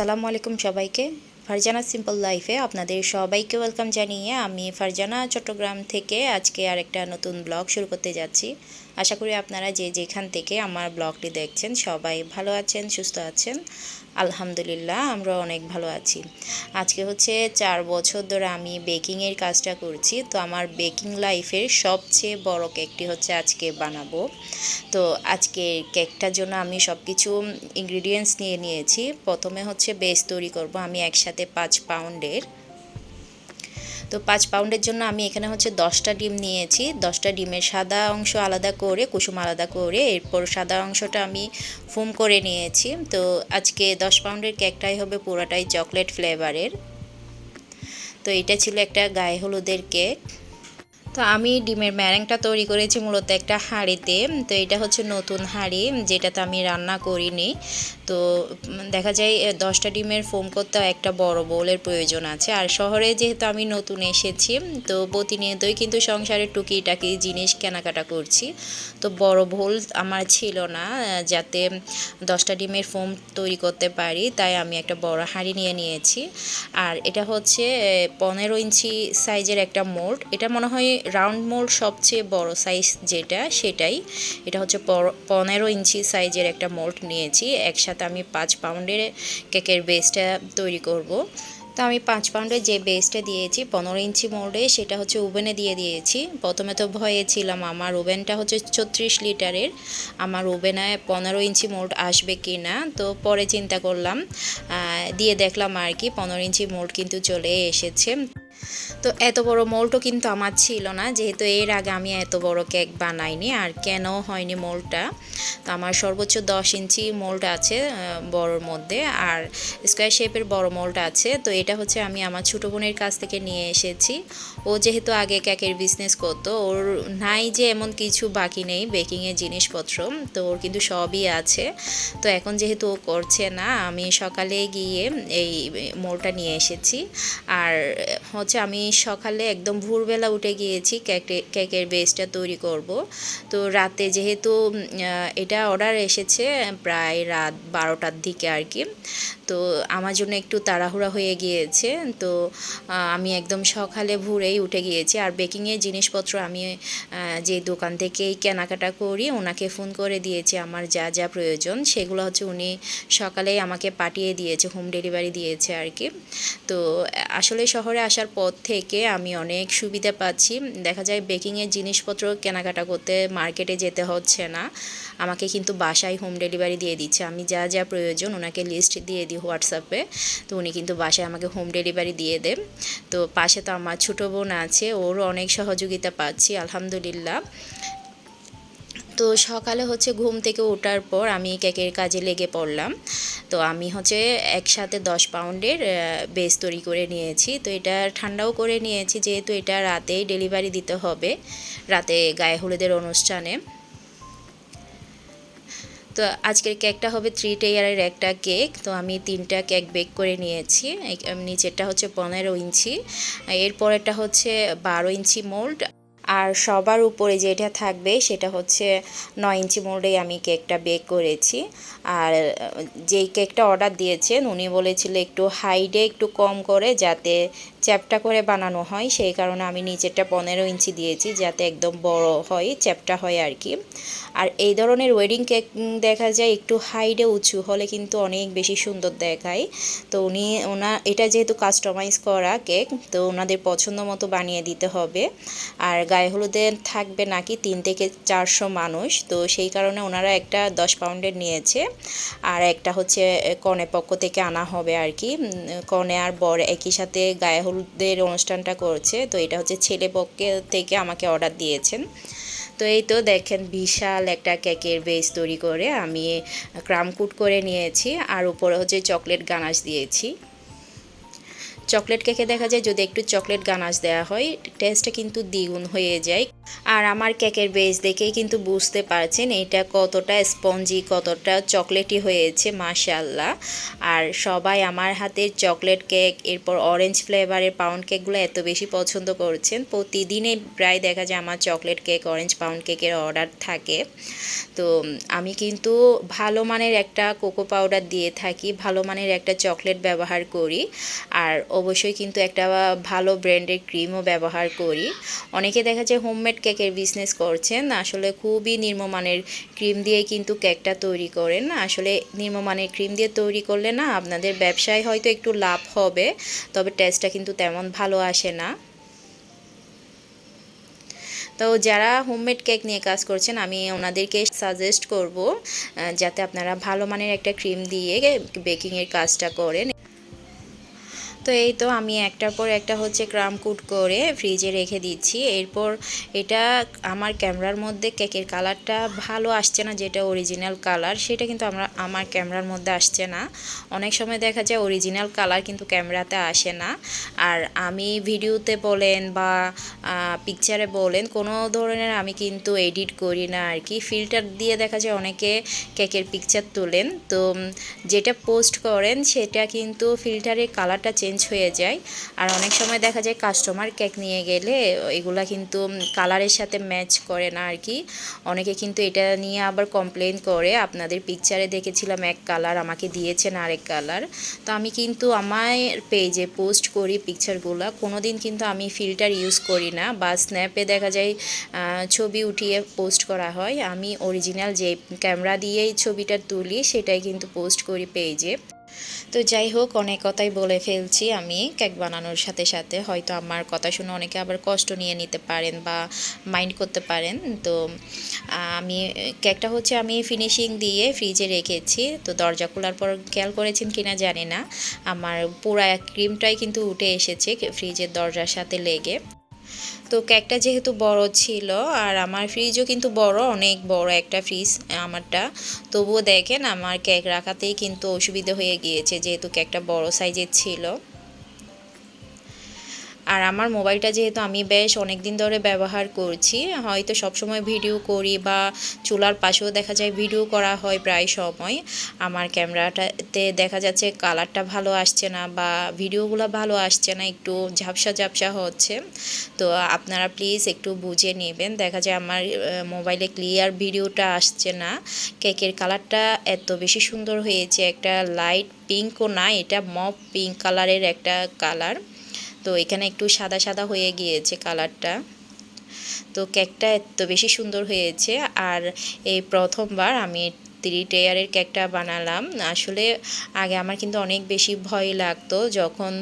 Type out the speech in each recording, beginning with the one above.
আসসালামু আলাইকুম সবাইকে। ফারজানা সিম্পল লাইফে আপনাদের সবাইকে ওয়েলকাম জানিয়ে আমি ফারজানা চট্টগ্রাম থেকে আজকে আরেকটা নতুন ব্লগ শুরু করতে যাচ্ছি। আশা করি আপনারা যে যেখান থেকে আমার ব্লগটি দেখছেন সবাই ভালো আছেন, সুস্থ আছেন। আলহামদুলিল্লাহ আমরা অনেক ভালো আছি। আজকে হচ্ছে চার বছর ধরে আমি বেকিংয়ের কাজটা করছি। তো আমার বেকিং লাইফের সবচেয়ে বড় কেকটি হচ্ছে আজকে বানাবো। তো আজকে কেকটার জন্য আমি সব কিছু ইনগ্রিডিয়েন্টস নিয়ে নিয়েছি। প্রথমে হচ্ছে বেস তৈরি করব। আমি একসাথে পাঁচ পাউন্ডের তো পাঁচ পাউন্ডের জন্য আমি এখানে হচ্ছে দশটা ডিম নিয়েছি। দশটা ডিমের সাদা অংশ আলাদা করে, কুসুম আলাদা করে, এরপর সাদা অংশটা আমি ফুম করে নিয়েছি। তো আজকে দশ পাউন্ডের কেকটাই হবে পুরোটাই চকলেট ফ্লেভারের। তো এটা ছিল একটা গায়ে হলুদের কেক। তো আমি ডিমের ম্যারেংটা তৈরি করেছি মূলত একটা হাঁড়িতে। তো এটা হচ্ছে নতুন হাঁড়ি, যেটাতে আমি রান্না করিনি। তো দেখা যায় দশটা ডিমের ফোম করতে একটা বড় বোলের প্রয়োজন আছে। আর শহরে যেহেতু আমি নতুন এসেছি, তো প্রতিনিয়তই কিন্তু সংসারের টুকিটাকি জিনিস কেনাকাটা করছি। তো বড় ভোল আমার ছিল না যাতে দশটা ডিমের ফোম তৈরি করতে পারি, তাই আমি একটা বড় হাঁড়ি নিয়ে নিয়েছি। আর এটা হচ্ছে পনেরো ইঞ্চি সাইজের একটা মোল্ড। এটা মনে হয় রাউন্ড মোল সবচেয়ে বড় সাইজ যেটা, সেটাই। এটা হচ্ছে পনেরো ইঞ্চি সাইজের একটা মোল্ড নিয়েছি। একসাথে আমি পাঁচ পাউন্ডের কেকের বেসটা তৈরি করব। তো আমি পাঁচ পাউন্ডের যে বেসটা দিয়েছি, পনেরো ইঞ্চি মোল্ডে সেটা হচ্ছে ওভেনে দিয়ে দিয়েছি। প্রথমে তো ভয়ে ছিলাম, আমার ওভেনটা হচ্ছে ছত্রিশ লিটারের, আমার ওভেনে পনেরো ইঞ্চি মোল্ড আসবে কি না? তো পরে চিন্তা করলাম দিয়ে দেখলাম আর কি, পনেরো ইঞ্চি মোল্ড কিন্তু চলে এসেছে। তো এত বড় মোলটো কিন্তু আমার ছিল না, যেহেতু এর আগে আমি এত বড় কেক বানাইনি, আর কেন হয়নি মোলটা তো আমার সর্বোচ্চ দশ ইঞ্চি মোল্ড আছে বড়োর মধ্যে, আর স্কোয়ার শেপের বড় মোলটা আছে, তো এটা হচ্ছে আমি আমার ছোটো বোনের কাছ থেকে নিয়ে এসেছি। ও যেহেতু আগে কেকের বিজনেস করতো, ওর নাই যে এমন কিছু বাকি নেই বেকিংয়ের জিনিসপত্র, তো ওর কিন্তু সবই আছে। তো এখন যেহেতু ও করছে না, আমি সকালে গিয়ে এই মোড়টা নিয়ে এসেছি। আর হচ্ছে আমি সকালে একদম ভোরবেলা উঠে গিয়েছি কেকে কেকের বেসটা তৈরি করব। তো রাতে যেহেতু এটা অর্ডার এসেছে প্রায় রাত বারোটার দিকে আর কি। তো আমার জন্য একটু তাড়াহুড়া হয়ে গিয়েছে। তো আমি একদম সকালে ভোরেই উঠে গিয়েছি। আর বেকিংয়ের জিনিসপত্র আমি যে দোকান থেকেই কেনাকাটা করি, ওনাকে ফোন করে দিয়েছি আমার যা যা প্রয়োজন। সেগুলো হচ্ছে উনি সকালেই আমাকে পাঠিয়ে দিয়েছে হোম ডেলিভারি দিয়েছে আর কি। তো, আসলে শহরে আসার পর থেকে আমি অনেক সুবিধা পাচ্ছি। দেখা যায় বেকিংয়ের জিনিসপত্র কেনাকাটা করতে মার্কেটে যেতে হচ্ছে না। আমাকে কিন্তু বাসায় হোম ডেলিভারি দিয়ে দিচ্ছে। আমি যা যা প্রয়োজন ওনাকে লিস্ট দিয়ে দিই। হোয়াটসঅ্যাপে, তো উনি কিন্তু বাসায় আমাকে হোম ডেলিভারি দিয়ে দেন। তো পাশে তো আমার ছোটো বোন আছে ওরও অনেক সহযোগিতা পাচ্ছি, আলহামদুলিল্লাহ। তো সকালে হচ্ছে ঘুম থেকে ওঠার পর আমি কেকের কাজে লেগে পড়লাম। তো আমি হচ্ছে একসাথে দশ পাউন্ডের বেস তৈরি করে নিয়েছি। তো এটা ঠান্ডাও করে নিয়েছি, যেহেতু এটা রাতেই ডেলিভারি দিতে হবে, রাতে গায়ে হলুদের অনুষ্ঠানে। তো আজকের কেকটা হবে থ্রি টেয়ারের একটা কেক। তো আমি তিনটা কেক বেক করে নিয়েছি। নিচেরটা হচ্ছে পনেরো ইঞ্চি। এরপরেরটা হচ্ছে বারো ইঞ্চি মোল্ড। আর সবার উপরে যেটা থাকবে সেটা হচ্ছে নয় ইঞ্চি মোল্ডেই আমি কেকটা বেক করেছি। আর যেই কেকটা অর্ডার দিয়েছেন। উনি বলেছিল একটু হাইডে একটু কম করে যাতে চ্যাপটা করে বানানো হয়। সেই কারণে আমি নিচেরটা পনেরো ইঞ্চি দিয়েছি যাতে একদম বড় হয় চ্যাপটা হয় আর কি। আর এই ধরনের ওয়েডিং কেক দেখা যায় একটু হাইডে উঁচু হলে কিন্তু অনেক বেশি সুন্দর দেখায়। তো উনি, ওনা, এটা যেহেতু কাস্টমাইজ করা কেক তো ওনাদের পছন্দ মতো বানিয়ে দিতে হবে। আর গায়ে হলুদে থাকবে নাকি তিন থেকে চারশো মানুষ। তো সেই কারণে ওনারা একটা দশ পাউন্ডের নিয়েছে। আর একটা হচ্ছে কনে পক্ষ থেকে আনা হবে আর কি। কনে আর বর একই সাথে গায়ে হলুদের অনুষ্ঠানটা করছে। তো এটা হচ্ছে ছেলে পক্ষে থেকে আমাকে অর্ডার দিয়েছেন। তো এই তো দেখেন বিশাল একটা কেকের বেস তৈরি করে আমি ক্রামকুট করে নিয়েছি। আর উপরে হচ্ছে চকলেট গানাশ দিয়েছি। চকলেট কেকে দেখা যায়, যদি একটু চকলেট গানাশ দেওয়া হয় টেস্টটা কিন্তু দ্বিগুণ হয়ে যায়। আর আমার কেকের বেস দেখেই কিন্তু বুঝতে পারছেন এটা কতটা স্পঞ্জি কতটা চকলেটি হয়েছে মাশাল্লাহ আর সবাই আমার হাতের চকলেট কেক এরপর অরেঞ্জ ফ্লেভারের পাউন্ড কেকগুলো এত বেশি পছন্দ করছেন। প্রতিদিনে প্রায় দেখা যায় আমার চকলেট কেক অরেঞ্জ পাউন্ড কেকের অর্ডার থাকে। তো আমি কিন্তু ভালো মানের একটা কোকো পাউডার দিয়ে থাকি, ভালো মানের একটা চকলেট ব্যবহার করি। আর অবশ্যই কিন্তু একটা ভালো ব্র্যান্ডের ক্রিমও ব্যবহার করি। অনেকে দেখা যায় হোমমেড কেকের বিজনেস করছেন, আসলে খুবই নিম্নমানের ক্রিম দিয়ে কিন্তু কেকটা তৈরি করেন। আসলে নিম্নমানের ক্রিম দিয়ে তৈরি করলে না আপনাদের ব্যবসায় হয়তো একটু লাভ হবে, তবে টেস্টটা কিন্তু তেমন ভালো আসে না। তো যারা হোমমেড কেক নিয়ে কাজ করছেন, আমি ওনাদেরকে সাজেস্ট করব যাতে আপনারা ভালো মানের একটা ক্রিম দিয়ে বেকিংয়ের কাজটা করেন। তো এই তো আমি একটার পর একটা হচ্ছে ক্রাম কুট করে ফ্রিজে রেখে দিচ্ছি। এরপর এটা আমার ক্যামেরার মধ্যে কেকের কালারটা ভালো আসছে না যেটা অরিজিনাল কালার সেটা কিন্তু আমরা, আমার ক্যামেরার মধ্যে আসছে না। অনেক সময় দেখা যায় অরিজিনাল কালার কিন্তু ক্যামেরাতে আসে না। আর আমি ভিডিওতে বলেন বা পিকচারে বলেন, কোনো ধরনের আমি কিন্তু এডিট করি না আর কি। ফিল্টার দিয়ে দেখা যায় অনেকে কেকের পিকচার তোলেন। তো যেটা পোস্ট করেন, সেটা কিন্তু ফিল্টারের কালারটা চেঞ্জ চেঞ্জ হয়ে যায়। আর অনেক সময় দেখা যায় কাস্টমার কেক নিয়ে গেলে এগুলা কিন্তু কালারের সাথে ম্যাচ করে না আর কি অনেকে কিন্তু এটা নিয়ে আবার কমপ্লেন করে, আপনাদের পিকচারে দেখেছিলাম এক কালার আমাকে দিয়েছেন আরেক কালার তো আমি কিন্তু আমার পেজে পোস্ট করি পিকচারগুলো কোনো দিন কিন্তু আমি ফিল্টার ইউজ করি না বা স্ন্যাপে দেখা যায় ছবি উঠিয়ে পোস্ট করা হয়। আমি অরিজিনাল যে ক্যামেরা দিয়েই ছবিটা তুলি, সেটাই কিন্তু পোস্ট করি পেজে তো যাই হোক, অনেক কথাই বলে ফেলছি আমি কেক বানানোর সাথে সাথে। হয়তো আমার কথা শুনে অনেকে আবার কষ্ট নিয়ে নিতে পারেন বা মাইন্ড করতে পারেন। তো আমি, কেকটা হচ্ছে আমি ফিনিশিং দিয়ে ফ্রিজে রেখেছি। তো দরজা খোলার পর খেয়াল করেছেন কিনা জানি না। আমার পুরা ক্রিমটাই কিন্তু উঠে এসেছে ফ্রিজের দরজার সাথে লেগে। তো কেকটা যেহেতু বড় ছিল আর আমার ফ্রিজও কিন্তু বড়, অনেক বড় একটা ফ্রিজ আমারটা। তবুও দেখেন আমার কেক রাখাতেই কিন্তু অসুবিধা হয়ে গিয়েছে, যেহেতু কেকটা বড় সাইজের ছিল। আর আমার মোবাইলটা যেহেতু আমি বেশ অনেক দিন ধরে ব্যবহার করছি, হয়তো সবসময় ভিডিও করি বা চুলার পাশেও দেখা যায় ভিডিও করা হয় প্রায় সময়। আমার ক্যামেরাটাতে দেখা যাচ্ছে কালারটা ভালো আসছে না বা ভিডিওগুলো ভালো আসছে না, একটু ঝাপসা ঝাপসা হচ্ছে। তো আপনারা প্লিজ একটু বুঝে নেবেন, দেখা যায় আমার মোবাইলে ক্লিয়ার ভিডিওটা আসছে না। কেকের কালারটা এত বেশি সুন্দর হয়েছে, একটা লাইট পিঙ্কও না, এটা মপ পিঙ্ক কালারের একটা কালার। তো এখানে একটু সাদা সাদা হয়ে গিয়েছে কালারটা। তো কেকটা এত বেশি সুন্দর হয়েছে। আর এই প্রথমবার আমি থ্রি টেয়ারের কেকটা বানালাম। আসলে আগে আমার কিন্তু অনেক বেশি ভয় লাগতো যখন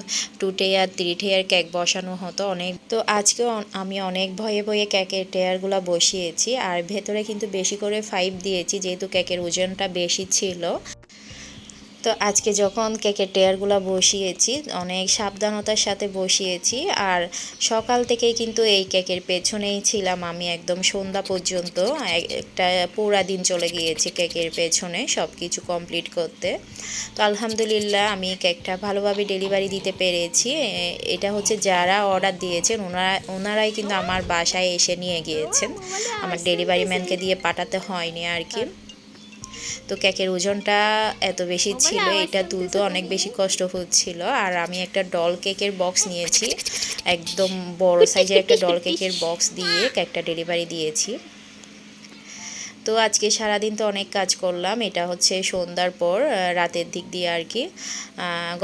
two tier three tier cake বসানো হতো অনেক। তো আজকেও আমি অনেক ভয়ে ভয়ে কেকের টেয়ারগুলো বসিয়েছি। আর ভেতরে কিন্তু বেশি করে ফাইভ দিয়েছি যেহেতু কেকের ওজনটা বেশি ছিল। তো আজকে যখন কেকের টেয়ারগুলো বসিয়েছি, অনেক সাবধানতার সাথে বসিয়েছি আর সকাল থেকেই কিন্তু এই কেকের পেছনেই ছিলাম আমি একদম সন্ধ্যা পর্যন্ত। একটা পুরা দিন চলে গিয়েছি কেকের পেছনে সব কিছু কমপ্লিট করতে। তো আলহামদুলিল্লাহ আমি কেকটা ভালোভাবে ডেলিভারি দিতে পেরেছি। এটা হচ্ছে যারা অর্ডার দিয়েছেন ওনারা ওনারাই কিন্তু আমার বাসায় এসে নিয়ে গিয়েছেন। আমার ডেলিভারি ম্যানকে দিয়ে পাঠাতে হয়নি আর কি। তো কেকের ওজনটা এত বেশি ছিল এটা তুলতে অনেক বেশি কষ্ট হচ্ছিল। আর আমি একটা ডল কেকের বক্স নিয়েছি একদম বড় সাইজের একটা ডল কেকের বক্স দিয়ে কেকটা ডেলিভারি দিয়েছি। তো আজকে সারাদিন তো অনেক কাজ করলাম। এটা হচ্ছে সন্ধ্যার পর রাতের দিক দিয়ে আর কি।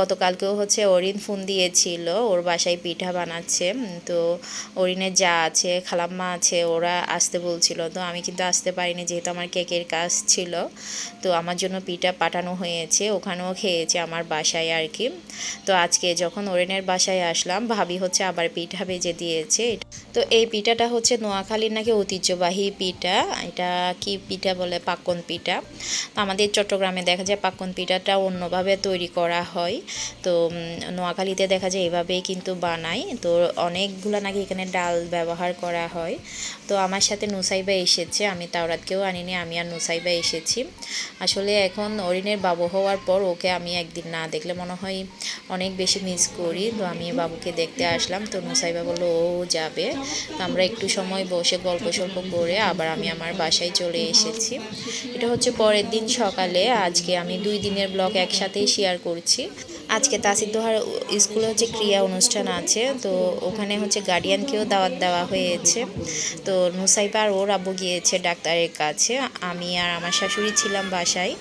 গতকালকেও হচ্ছে অরিন ফোন দিয়েছিল, ওর বাসায় পিঠা বানাচ্ছে। তো অরিনের যা আছে, খালাম্মা আছে, ওরা আসতে বলছিল। তো আমি কিন্তু আসতে পারিনি, যেহেতু আমার কেকের কাজ ছিল। তো আমার জন্য পিঠা পাঠানো হয়েছে, ওখানেও খেয়েছে আমার বাসায় আর কি। তো আজকে যখন অরিনের বাসায় আসলাম, ভাবি হচ্ছে আবার পিঠা ভেজে দিয়েছে। তো এই পিঠাটা হচ্ছে নোয়াখালীর নাকি ঐতিহ্যবাহী পিঠা। এটা কি পিঠা বলে পাকন পিঠা। আমাদের চট্টগ্রামে দেখা যায় পাকন পিঠাটা অন্যভাবে তৈরি করা হয়। তো নোয়াখালীতে দেখা যায় এভাবেই কিন্তু বানায়। তো অনেকগুলো নাকি এখানে ডাল ব্যবহার করা হয়। তো আমার সাথে নুসাইবা এসেছে, আমি তাওরাতকেও আনিনি, আমি আর নুসাইবা এসেছি। আসলে এখন অরিনের বাবু হওয়ার পর ওকে আমি একদিন না দেখলে মনে হয় অনেক বেশি মিস করি। তো আমি বাবুকে দেখতে আসলাম, তো নুসাইবা বলল, ও যাবে। তো আমরা একটু সময় বসে গল্প সল্প করে আবার আমি আমার বাসায় চলে এসেছি। এটা হচ্ছে পরের দিন সকালে। আজকে আমি দুই দিনের ব্লগ একসাথেই শেয়ার করছি। আজকে তাসির দোহার স্কুলে হচ্ছে ক্রিয়া অনুষ্ঠান আছে, তো ওখানে হচ্ছে গার্ডিয়ানকেও দাওয়াত দেওয়া হয়েছে। তো নুসাইবা আর ওর আব্বু গিয়েছে ডাক্তারের কাছে। আমি আর আমার শাশুড়ি ছিলাম বাসায়।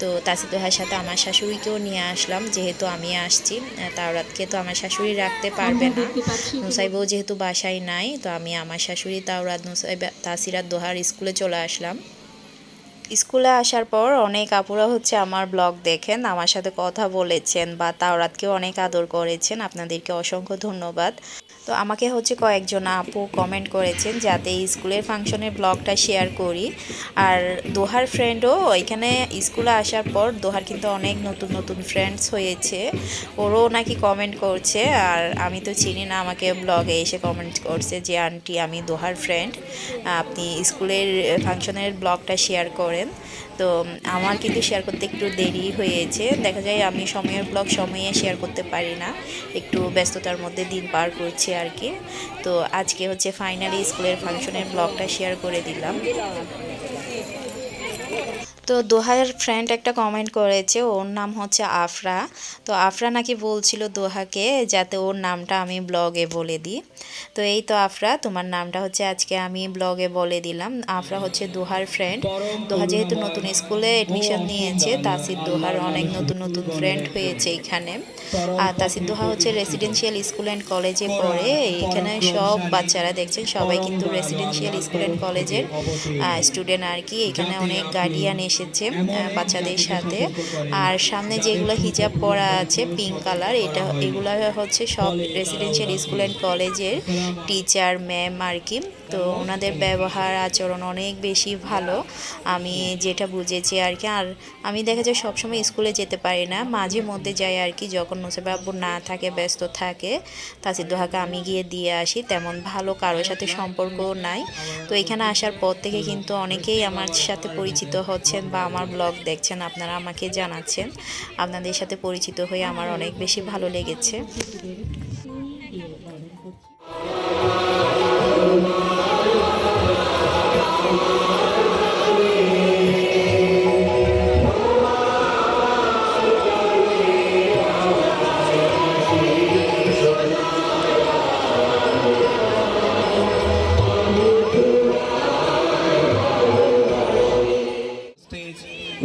তো তাসির দোহার সাথে আমার শাশুড়িকেও নিয়ে আসলাম, যেহেতু আমি আসছি। তাওরাতকে তো আমার শাশুড়ি রাখতে পারবে না। নুসাইবাও যেহেতু বাসায় নাই, তো আমি আমার শাশুড়ি তাওরাত নুসাইবা তাসিরাত দোহার স্কুলে চলে আসলাম। স্কুলে আসার পর অনেক আপুরা হচ্ছে আমার ব্লগ দেখেন, আমার সাথে কথা বলেছেন বা তাওরাতকেও অনেক আদর করেছেন, আপনাদেরকে অসংখ্য ধন্যবাদ। তো আমাকে হচ্ছে কয়েকজন আপু কমেন্ট করেছেন যাতে স্কুলের ফাংশনের ব্লগটা শেয়ার করি। আর দোহার ফ্রেন্ডও এখানে স্কুলে আসার পর দোহার কিন্তু অনেক নতুন নতুন ফ্রেন্ডস হয়েছে, ওরও নাকি কমেন্ট করছে। আর আমি তো চিনি না আমাকে ব্লগে এসে কমেন্ট করছে যে, আন্টি, আমি দোহার ফ্রেন্ড আপনি স্কুলের, ফাংশনের ব্লগটা শেয়ার করেন। তো আমার কিন্তু শেয়ার করতে একটু দেরি হয়েছে। দেখা যায় আমি সময়ের ব্লগ সময়ে শেয়ার করতে পারি না। একটু ব্যস্ততার মধ্যে দিন পার করছে আর কি। তো আজকে হচ্ছে ফাইনালি স্কুলের ফাংশনের ব্লগটা শেয়ার করে দিলাম। তো দোহার ফ্রেন্ড একটা কমেন্ট করেছে, ওর নাম হচ্ছে আফরা। তো আফরা নাকি বলছিল দোহাকে যাতে ওর নামটা আমি ব্লগে বলে দিই। তো এই তো আফরা, তোমার নামটা হচ্ছে আজকে আমি ব্লগে বলে দিলাম। আফরা হচ্ছে দোহার ফ্রেন্ড দোহা যেহেতু নতুন স্কুলে এডমিশন নিয়েছে, তাসির দোহার অনেক নতুন নতুন ফ্রেন্ড হয়েছে এখানে। আর তাসির দোহা হচ্ছে রেসিডেন্সিয়াল স্কুল অ্যান্ড কলেজে পড়ে। এখানে সব বাচ্চারা দেখছেন, সবাই কিন্তু রেসিডেন্সিয়াল স্কুল অ্যান্ড কলেজের স্টুডেন্ট আর কি। এখানে অনেক গার্ডিয়ান এসেছে বাচ্চাদের সাথে। আর সামনে যেগুলো হিজাব পরা আছে পিঙ্ক কালার এটা এগুলো হচ্ছে সব রেসিডেন্সিয়াল স্কুল অ্যান্ড কলেজের টিচার ম্যাম আর কি। তো ওনাদের ব্যবহার আচরণ অনেক বেশি ভালো। আমি যেটা বুঝেছি আর কি আর আমি দেখা যায় সবসময় স্কুলে যেতে পারি না। মাঝে মধ্যে যাই আর কি যখন মুসেবাবু না থাকে ব্যস্ত থাকে তাসির দোহাকে আমি গিয়ে দিয়ে আসি। তেমন ভালো কারোর সাথে সম্পর্কও নাই। তো এখানে আসার পর থেকে কিন্তু অনেকেই আমার সাথে পরিচিত হচ্ছেন বা আমার ব্লগ দেখছেন আপনারা আমাকে জানাচ্ছেন। আপনাদের সাথে পরিচিত হয়ে আমার অনেক বেশি ভালো লেগেছে।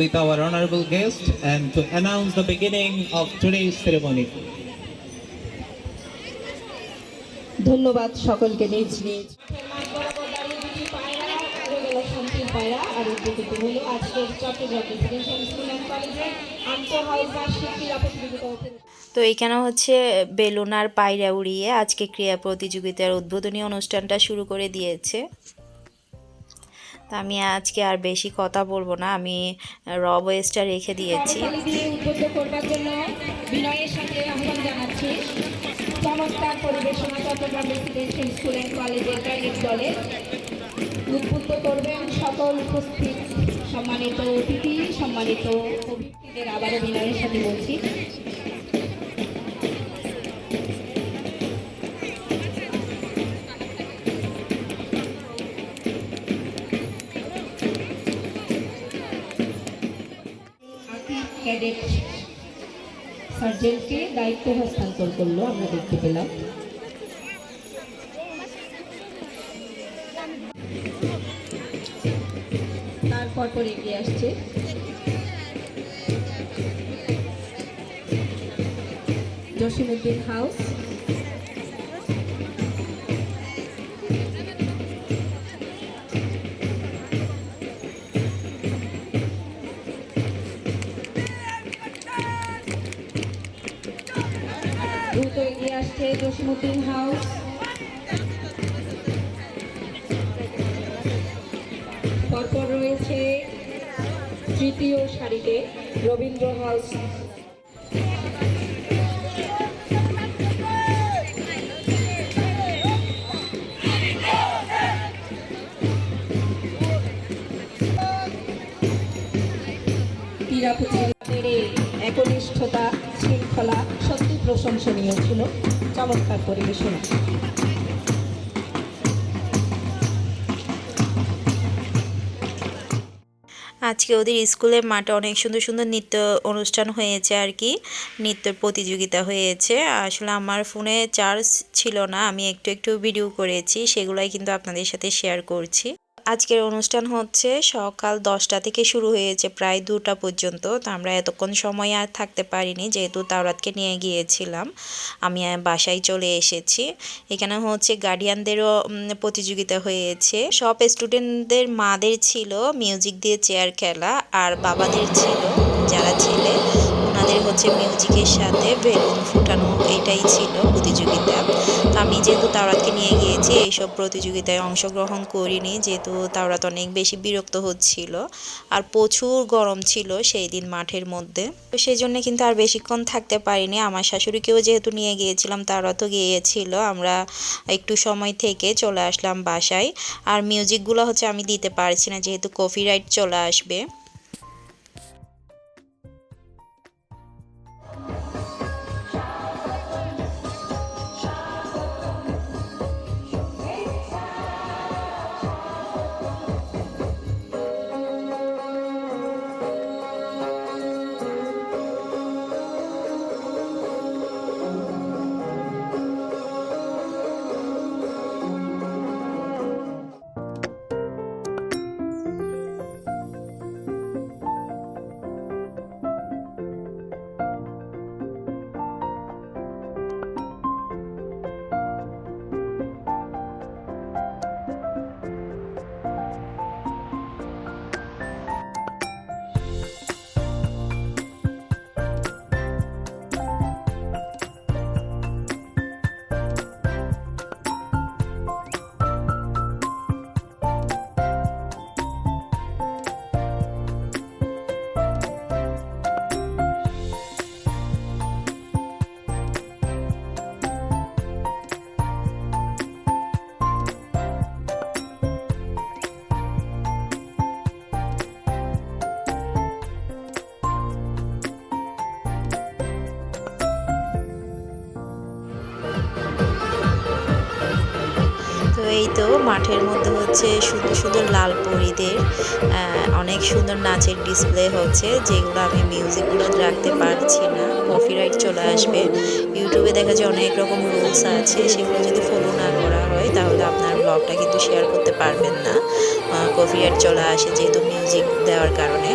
With our honorable guest and to announce the beginning of today's ceremony. ধন্যবাদ সকলকে নিজ নিজ পায়রা আর উদ্যোগিত হল আজকের চট্টগ্রাম রেসিডেন্সিয়াল স্কুল অ্যান্ড কলেজের আন্তঃ হাউস বার্ষিক ক্রীড়া প্রতিযোগিতা তো এখানে হচ্ছে বেলুন আর পায়রা উড়িয়ে আজকে ক্রীড়া প্রতিযোগিতার উদ্বোধনী অনুষ্ঠানটা শুরু করে দিয়েছে তা আমি আজকে আর বেশি কথা বলব না, আমি র ভয়েসটা রেখে দিয়েছি। সম্মানিত অতিথি, সম্মানিত অতিথিদের আবারও বিনয়ের সাথে বলছি। সার্জেন্টকে দায়িত্ব হস্তান্তর করল আমরা দেখতে পেলাম। তারপর পর এগিয়ে আসছে। জসিমুদ্দিন হাউস। আসছে জসিমুদ্দিন হাউস তারপর রয়েছে তৃতীয় সারিতে রবীন্দ্র হাউস ক্রীড়া প্রতিযোগিতার একনিষ্ঠতা, শৃঙ্খলা সত্যি প্রশংসনীয় ছিল। চমৎকার পরিবেশনা। আজকে ওদের স্কুলের মাঠে অনেক সুন্দর সুন্দর নৃত্য অনুষ্ঠান হয়েছে আর কি নৃত্য প্রতিযোগিতা হয়েছে। আসলে আমার ফোনে চার্জ ছিল না, আমি একটু একটু ভিডিও করেছি, সেগুলাই কিন্তু আপনাদের সাথে শেয়ার করছি। আজকের অনুষ্ঠান হচ্ছে সকাল দশটা থেকে শুরু হয়েছে, প্রায় দুটা পর্যন্ত। তো আমরা এতক্ষণ সময় আর থাকতে পারিনি, যেহেতু তাওরাতকে নিয়ে গিয়েছিলাম। আমি বাসায় চলে এসেছি। এখানে হচ্ছে গার্ডিয়ানদেরও প্রতিযোগিতা হয়েছে। সব স্টুডেন্টদের মাদের ছিল মিউজিক দিয়ে চেয়ার খেলা, আর বাবাদের ছিল যারা ছেলে, ওনাদের হচ্ছে মিউজিকের সাথে বেলুন ফুটানো, এটাই ছিল প্রতিযোগিতা। আমি যেহেতু তাওরাতকে নিয়ে গিয়েছি, এইসব প্রতিযোগিতায় অংশগ্রহণ করিনি, যেহেতু তাওরাত অনেক বেশি বিরক্ত হচ্ছিল আর প্রচুর গরম ছিল সেই দিন মাঠের মধ্যে। তো সেই জন্য কিন্তু আর বেশিক্ষণ থাকতে পারিনি। আমার শাশুড়িকেও যেহেতু নিয়ে গিয়েছিলাম তারাও গিয়েছিল। আমরা একটু সময় থেকে চলে আসলাম বাসায়। আর মিউজিকগুলো হচ্ছে আমি দিতে পারছি না, যেহেতু কপিরাইট চলে আসবে। এই তো মাঠের মধ্যে হচ্ছে সুন্দর সুন্দর লাল পরিদের অনেক সুন্দর নাচের ডিসপ্লে হচ্ছে, যেগুলো আমি মিউজিকগুলো রাখতে পারছি না। কপিরাইট চলে আসবে। ইউটিউবে দেখা যায় অনেক রকম রুলস আছে, সেগুলো যদি ফলো না করা হয়, তাহলে আপনার ব্লগটা কিন্তু শেয়ার করতে পারবেন না। কপিরাইট চলে আসে যেহেতু মিউজিক দেওয়ার কারণে।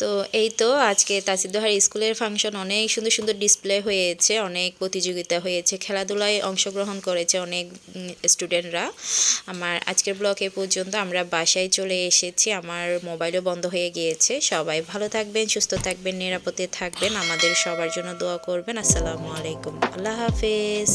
তো এই তো আজকে তাসিদোহার স্কুলের ফাংশন অনেক সুন্দর সুন্দর ডিসপ্লে হয়েছে, অনেক প্রতিযোগিতা হয়েছে, খেলাধুলায় অংশগ্রহণ করেছে অনেক স্টুডেন্টরা আমার আজকের ব্লগ এ পর্যন্ত আমরা বাসায় চলে এসেছি, আমার মোবাইলও বন্ধ হয়ে গিয়েছে। সবাই ভালো থাকবেন, সুস্থ থাকবেন, নিরাপদে থাকবেন। আমাদের সবার জন্য দোয়া করবেন। আসসালামু আলাইকুম। আল্লাহ হাফেজ।